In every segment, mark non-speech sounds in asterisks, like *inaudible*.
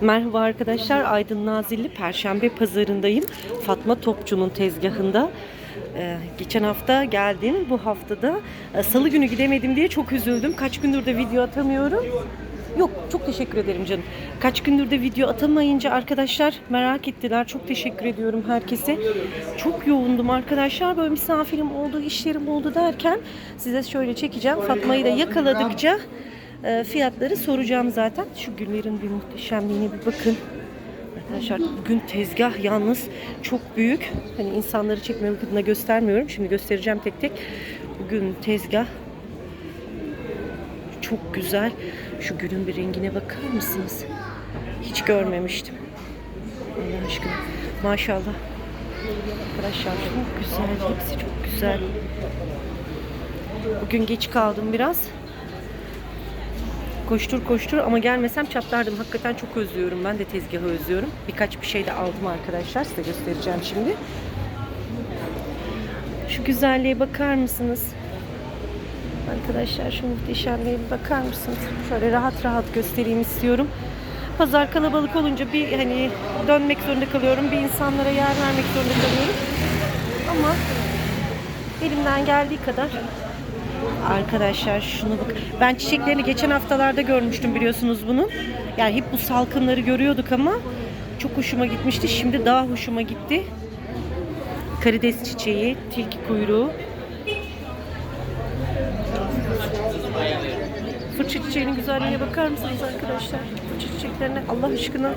Merhaba arkadaşlar. Aydın Nazilli Perşembe Pazarındayım. Fatma Topçu'nun tezgahında. Ee, geçen hafta geldim. Bu haftada e, salı günü gidemedim diye çok üzüldüm. Kaç gündür de video atamıyorum. Yok çok teşekkür ederim canım. Kaç gündür de video atamayınca arkadaşlar merak ettiler. Çok teşekkür ediyorum herkese. Çok yoğundum arkadaşlar. Böyle misafirim oldu, işlerim oldu derken size şöyle çekeceğim. Fatma'yı da yakaladıkça e, fiyatları soracağım zaten. Şu güllerin bir muhteşemliğine bir bakın. Arkadaşlar bugün tezgah yalnız çok büyük. Hani insanları çekmemek adına göstermiyorum. Şimdi göstereceğim tek tek. Bugün tezgah çok güzel. Şu gülün bir rengine bakar mısınız? Hiç görmemiştim. Allah aşkına. Maşallah. Arkadaşlar çok güzel. Hepsi çok güzel. Bugün geç kaldım biraz. Koştur koştur ama gelmesem çatlardım. Hakikaten çok özlüyorum. Ben de tezgahı özlüyorum. Birkaç bir şey de aldım arkadaşlar. Size göstereceğim şimdi. Şu güzelliğe bakar mısınız? Arkadaşlar şu muhteşemliğe bir bakar mısınız? Şöyle rahat rahat göstereyim istiyorum. Pazar kalabalık olunca bir hani dönmek zorunda kalıyorum. Bir insanlara yer vermek zorunda kalıyorum. Ama elimden geldiği kadar Arkadaşlar şunu bak. Ben çiçeklerini geçen haftalarda görmüştüm biliyorsunuz bunu. Yani hep bu salkımları görüyorduk ama çok hoşuma gitmişti. Şimdi daha hoşuma gitti. Karides çiçeği, tilki kuyruğu. Fırça çiçeğinin güzelliğine bakar mısınız arkadaşlar? Fırça çiçeklerine Allah aşkına.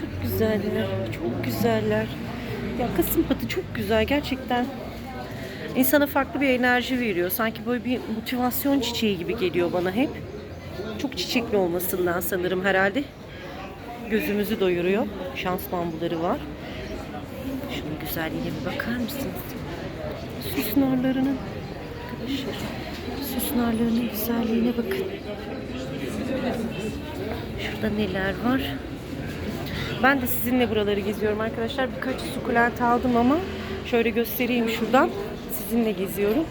Çok güzeller. Çok güzeller. Ya kasım patı çok güzel gerçekten. İnsana farklı bir enerji veriyor. Sanki böyle bir motivasyon çiçeği gibi geliyor bana hep. Çok çiçekli olmasından sanırım herhalde. Gözümüzü doyuruyor. Şans bambuları var. Şunun güzelliğine bir bakar mısınız? Süs narlarının arkadaşlar. Süs narlarının güzelliğine bakın. Şurada neler var? Ben de sizinle buraları geziyorum arkadaşlar. Birkaç sukulent aldım ama şöyle göstereyim şuradan. Sizinle geziyorum.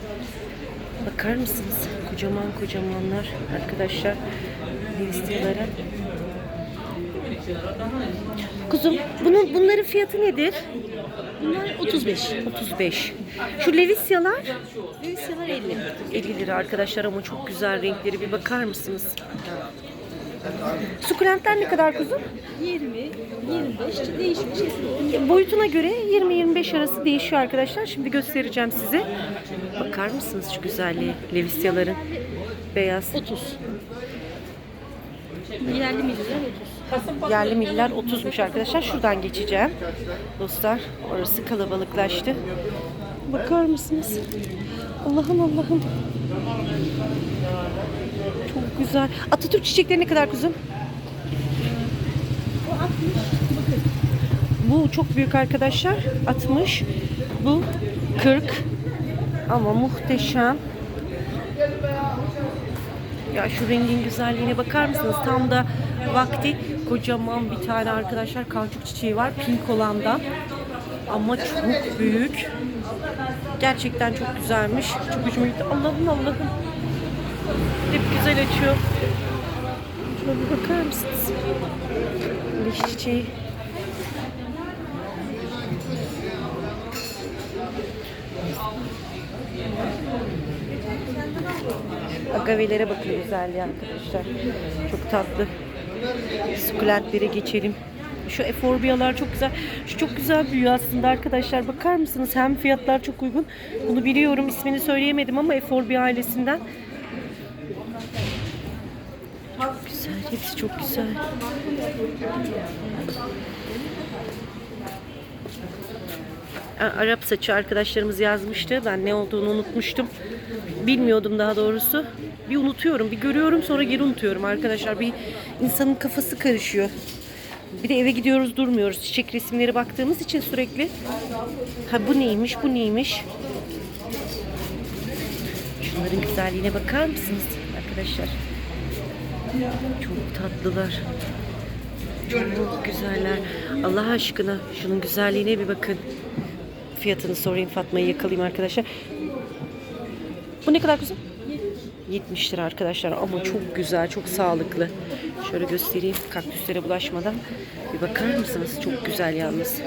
Bakar mısınız? Kocaman kocamanlar arkadaşlar. Listiyalara. Kuzum bunun bunların fiyatı nedir? Bunlar 35. 35. Şu levisyalar Levisyalar 50. 50 lira arkadaşlar ama çok güzel renkleri bir bakar mısınız? Sukulentler ne kadar kuzum? 20, 25 değişmiş. Boyutuna göre 20-25 arası değişiyor arkadaşlar. Şimdi göstereceğim size. Bakar mısınız şu güzelliğe? Levisyaların beyaz. 30. Yerli milliler 30. Yerli miller 30'muş arkadaşlar. Şuradan geçeceğim. Dostlar orası kalabalıklaştı. Bakar mısınız? Allah'ım Allah'ım. Çok güzel. Atatürk çiçekleri ne kadar kuzum? O 60. Bakın. Bu çok büyük arkadaşlar. 60. Bu 40. Ama muhteşem. Ya şu rengin güzelliğine bakar mısınız? Tam da vakti kocaman bir tane arkadaşlar kauçuk çiçeği var. Pink olan da. Ama çok büyük. Gerçekten çok güzelmiş. Çok hoşuma gitti. Allah'ım Allah'ım. Hep güzel açıyor. Şöyle bir bakar mısınız? Leş çiçeği. Agavelere bakın güzelliği arkadaşlar. Çok tatlı. Sukulentlere geçelim. Şu eforbiyalar çok güzel. Şu çok güzel büyüyor aslında arkadaşlar. Bakar mısınız? Hem fiyatlar çok uygun. Bunu biliyorum. ismini söyleyemedim ama eforbiya ailesinden. Çok güzel. Hepsi çok güzel. Arap saçı arkadaşlarımız yazmıştı. Ben ne olduğunu unutmuştum. Bilmiyordum daha doğrusu. Bir unutuyorum, bir görüyorum sonra geri unutuyorum arkadaşlar. Bir insanın kafası karışıyor. Bir de eve gidiyoruz durmuyoruz. Çiçek resimleri baktığımız için sürekli. Ha bu neymiş, bu neymiş? Şunların güzelliğine bakar mısınız arkadaşlar? Çok tatlılar. Çok güzeller. Allah aşkına şunun güzelliğine bir bakın. Fiyatını sorayım Fatma'yı yakalayayım arkadaşlar. Bu ne kadar kuzum? 70 lira arkadaşlar ama çok güzel, çok sağlıklı. Şöyle göstereyim kaktüslere bulaşmadan. Bir bakar mısınız? Çok güzel yalnız.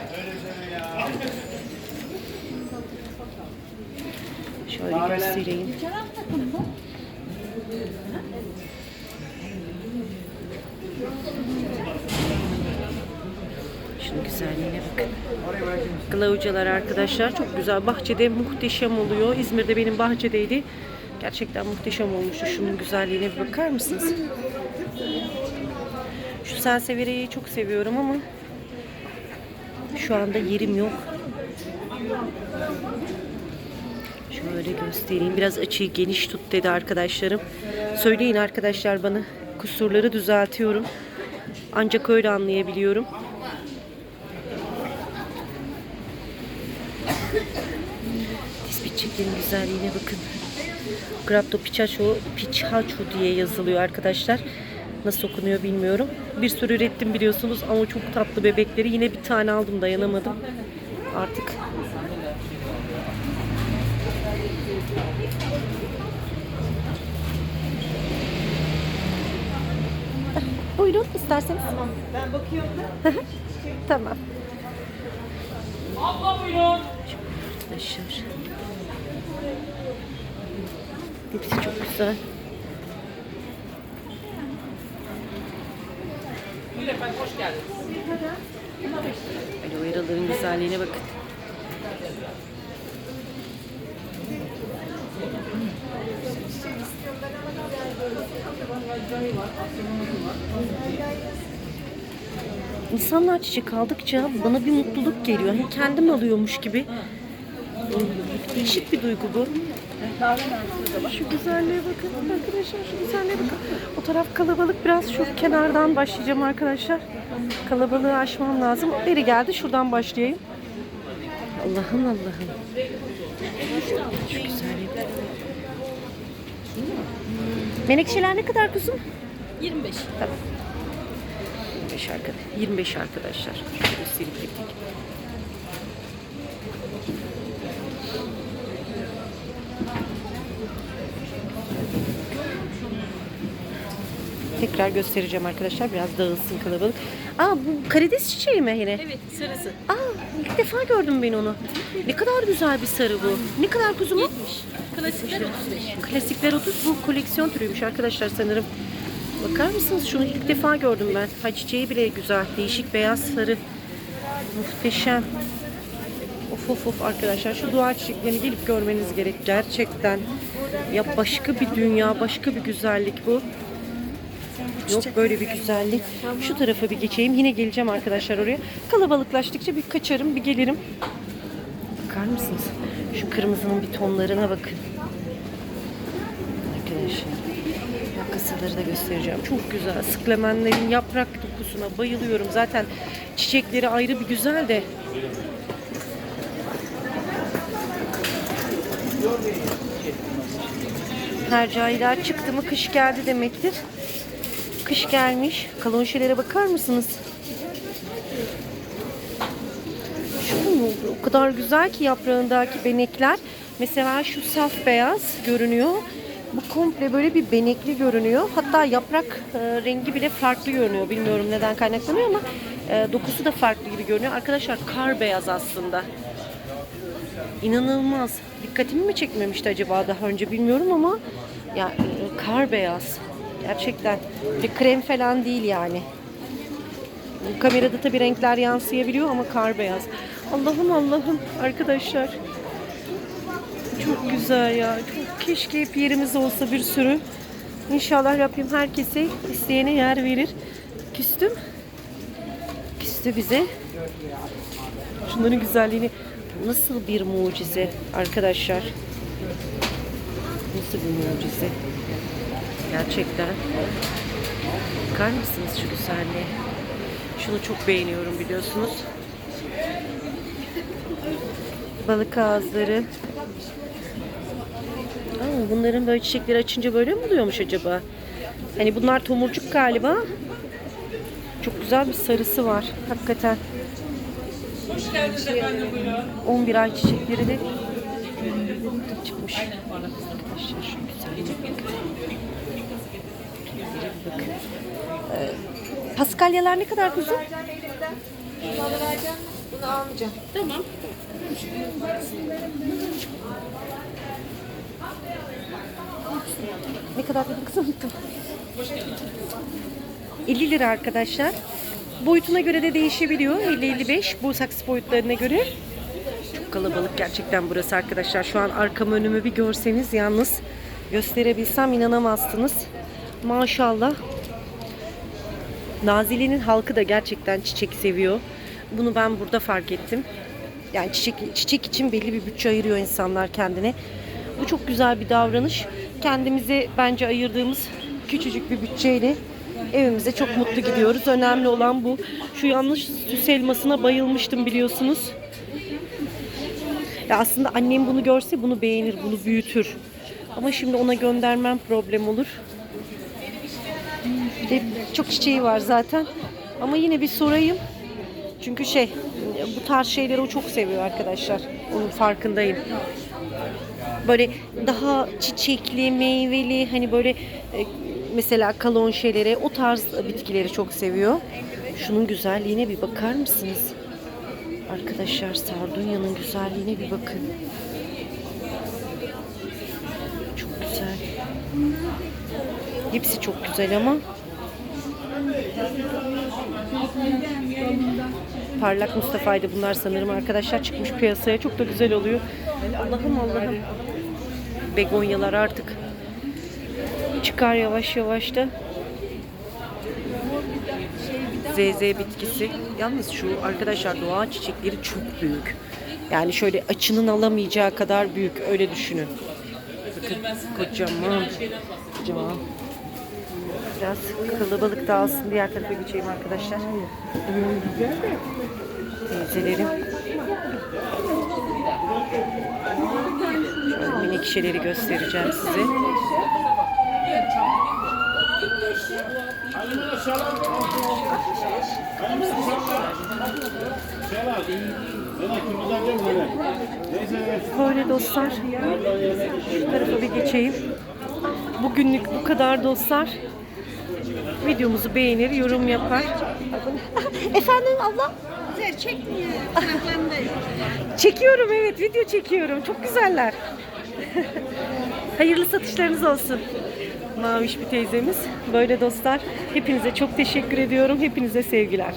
Şöyle göstereyim. Şunun güzelliğine bakın. Glavucalar arkadaşlar çok güzel. Bahçede muhteşem oluyor. İzmir'de benim bahçedeydi. Gerçekten muhteşem olmuştu. Şunun güzelliğine bir bakar mısınız? Şu selsevereyi çok seviyorum ama şu anda yerim yok. Şöyle göstereyim. Biraz açıyı geniş tut dedi arkadaşlarım. Söyleyin arkadaşlar bana. Kusurları düzeltiyorum. Ancak öyle anlayabiliyorum. Tespit çekenin güzelliğine bakın. Grapto Pichacho, Pichacho diye yazılıyor arkadaşlar. Nasıl okunuyor bilmiyorum. Bir sürü ürettim biliyorsunuz ama çok tatlı bebekleri. Yine bir tane aldım dayanamadım. Artık *laughs* Buyurun isterseniz. Tamam. Ben bakıyorum da. tamam. Abla buyurun. Arkadaşlar. Hepsi çok güzel. Aloe veraların güzelliğine bakın. İnsanlar çiçek aldıkça bana bir mutluluk geliyor. Hani kendim alıyormuş gibi. Değişik bir duygu bu. Şu güzelliğe bakın arkadaşlar. Şu güzelliğe bakın. O taraf kalabalık. Biraz şu kenardan başlayacağım arkadaşlar. Kalabalığı aşmam lazım. Beri geldi. Şuradan başlayayım. Allah'ım Allah'ım. Şu güzelliğe bakın. Menekşeler ne kadar kuzum? 25. 25 arkadaş. 25 arkadaşlar. Şöyle göstereyim Tekrar göstereceğim arkadaşlar. Biraz dağılsın kalabalık. Aa bu karides çiçeği mi yine? Evet sarısı. Aa ilk defa gördüm ben onu. Ne kadar güzel bir sarı bu. Ne kadar kuzum? 70. Klasikler 35. Klasikler 30 bu koleksiyon türüymüş arkadaşlar sanırım. Bakar mısınız? Şunu ilk defa gördüm ben. Ha çiçeği bile güzel. Değişik beyaz sarı. Muhteşem. Of of of arkadaşlar şu duvar çiçeklerini gelip görmeniz gerek. Gerçekten. Ya başka bir dünya, başka bir güzellik bu. Yok böyle bir güzellik. Şu tarafa bir geçeyim. Yine geleceğim arkadaşlar oraya. Kalabalıklaştıkça bir kaçarım, bir gelirim. Bakar mısınız? Şu kırmızının bir tonlarına bakın. Arkadaşlar. Yakasıları da göstereceğim. Çok güzel. Sıklemenlerin yaprak dokusuna bayılıyorum. Zaten çiçekleri ayrı bir güzel de. Hercailer çıktı mı kış geldi demektir. Kış gelmiş. Kalonşelere bakar mısınız? Şu? O kadar güzel ki yaprağındaki benekler. Mesela şu saf beyaz görünüyor. Bu komple böyle bir benekli görünüyor. Hatta yaprak e, rengi bile farklı görünüyor. Bilmiyorum neden kaynaklanıyor ama e, dokusu da farklı gibi görünüyor. Arkadaşlar kar beyaz aslında. İnanılmaz. Dikkatimi mi çekmemişti acaba daha önce bilmiyorum ama ya e, kar beyaz. Gerçekten bir krem falan değil yani. Kamerada tabi renkler yansıyabiliyor ama kar beyaz. Allah'ım Allah'ım arkadaşlar. Çok güzel ya. Çok keşke hep yerimiz olsa bir sürü. İnşallah Rabbim herkese isteyene yer verir. Küstüm. Küstü bize. Şunların güzelliğini nasıl bir mucize arkadaşlar. Nasıl bir mucize. Gerçekten. Bakar mısınız şu güzelliğe? Şunu çok beğeniyorum biliyorsunuz. Balık ağızları. Aa, bunların böyle çiçekleri açınca böyle mi oluyormuş acaba? Hani bunlar tomurcuk galiba. Çok güzel bir sarısı var hakikaten. 11 ay çiçekleri de çıkmış. Arkadaşlar şu güzelliğe Ee, Paskalyalar ne kadar kuzum? Tamam. Ne kadar dedim kızım unuttum. 50 lira arkadaşlar. Boyutuna göre de değişebiliyor. 50-55 bu saksı boyutlarına göre. Çok kalabalık gerçekten burası arkadaşlar. Şu an arkamı önümü bir görseniz yalnız gösterebilsem inanamazsınız. Maşallah. Nazilli'nin halkı da gerçekten çiçek seviyor. Bunu ben burada fark ettim. Yani çiçek, çiçek için belli bir bütçe ayırıyor insanlar kendine. Bu çok güzel bir davranış. Kendimize bence ayırdığımız küçücük bir bütçeyle evimize çok mutlu gidiyoruz. Önemli olan bu. Şu yanlış süs elmasına bayılmıştım biliyorsunuz. Ya aslında annem bunu görse bunu beğenir, bunu büyütür. Ama şimdi ona göndermem problem olur. Çok çiçeği var zaten. Ama yine bir sorayım. Çünkü şey, bu tarz şeyleri o çok seviyor arkadaşlar. Onun farkındayım. Böyle daha çiçekli, meyveli, hani böyle e, mesela kalon şeyleri, o tarz bitkileri çok seviyor. Şunun güzelliğine bir bakar mısınız? Arkadaşlar sardunya'nın güzelliğine bir bakın. Çok güzel. Hepsi çok güzel ama Parlak Mustafa'ydı bunlar sanırım arkadaşlar çıkmış piyasaya çok da güzel oluyor. Allah'ım Allah'ım. Begonyalar artık çıkar yavaş yavaş da. ZZ bitkisi. Yalnız şu arkadaşlar doğa çiçekleri çok büyük. Yani şöyle açının alamayacağı kadar büyük. Öyle düşünün. Bakın kocaman. Kocaman. Biraz kalabalık dağılsın. Diğer tarafa geçeyim arkadaşlar. Teyzelerim. Şöyle minik şeyleri göstereceğim size. Böyle dostlar. Şu tarafa bir geçeyim. Bugünlük bu kadar dostlar. Videomuzu beğenir, yorum yapar. Efendim abla? Çekmiyor. Çekiyorum evet, video çekiyorum. Çok güzeller. Hayırlı satışlarınız olsun. Maviş bir teyzemiz. Böyle dostlar. Hepinize çok teşekkür ediyorum. Hepinize sevgiler.